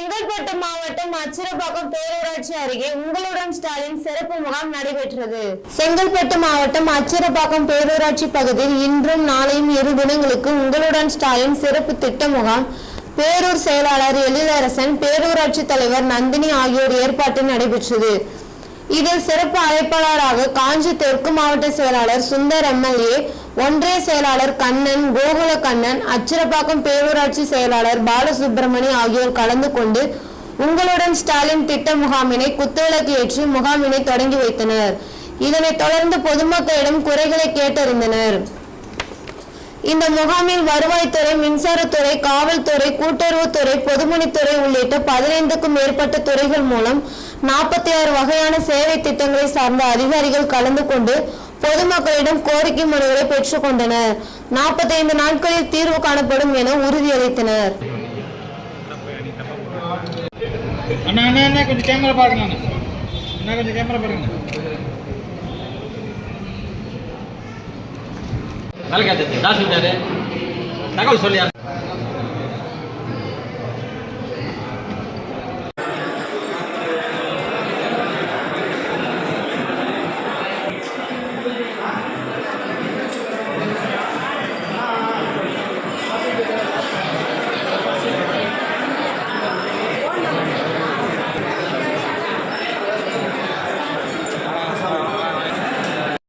செங்கல்பட்டு மாவட்டம் அச்சிரப்பாக்கம் பேரூராட்சி அருகே உங்களுடன் ஸ்டாலின் சிறப்பு முகாம் நடைபெற்றது. செங்கல்பட்டு மாவட்டம் அச்சிரப்பாக்கம் பேரூராட்சி பகுதியில் இன்றும் நாளையும் இரு தினங்களுக்கு உங்களுடன் ஸ்டாலின் சிறப்பு திட்ட முகாம். பேரூர் செயலாளர் எழிலரசன் பேரூராட்சி தலைவர் நந்தினி ஆகியோர் ஏற்பாட்டில் நடைபெற்றது. இதில் சிறப்பு அழைப்பாளராக காஞ்சி தெற்கு மாவட்ட செயலாளர் சுந்தர் எம்எல்ஏ ஒன்றிய செயலாளர் கண்ணன் கோகுல கண்ணன் அச்சிரப்பாக்கம் பேரூராட்சி செயலாளர் பாலசுப்பிரமணி ஆகியோர் கலந்து கொண்டு உங்களுடன் ஸ்டாலின் திட்ட முகாமினை குத்துவிளக்கு ஏற்றி முகாமினை தொடங்கி வைத்தனர். இதனைத் தொடர்ந்து பொதுமக்களிடம் குறைகளை கேட்டறிந்தனர். இந்த முகாமில் வருவாய்த்துறை மின்சாரத்துறை காவல்துறை கூட்டுறவுத்துறை பொதுமணித்துறை உள்ளிட்ட பதினைந்துக்கும் மேற்பட்ட துறைகள் மூலம் நாற்பத்தி ஆறு வகையான சேவை திட்டங்களை சார்ந்த அதிகாரிகள் கலந்து கொண்டு பொதுமக்களிடம் கோரிக்கை மனுகளை பெற்றுக் கொண்டனர். நாற்பத்தைந்து நாட்களில் தீர்வு காணப்படும் என உறுதியளித்தனர். தகவல் சொல்லியார்.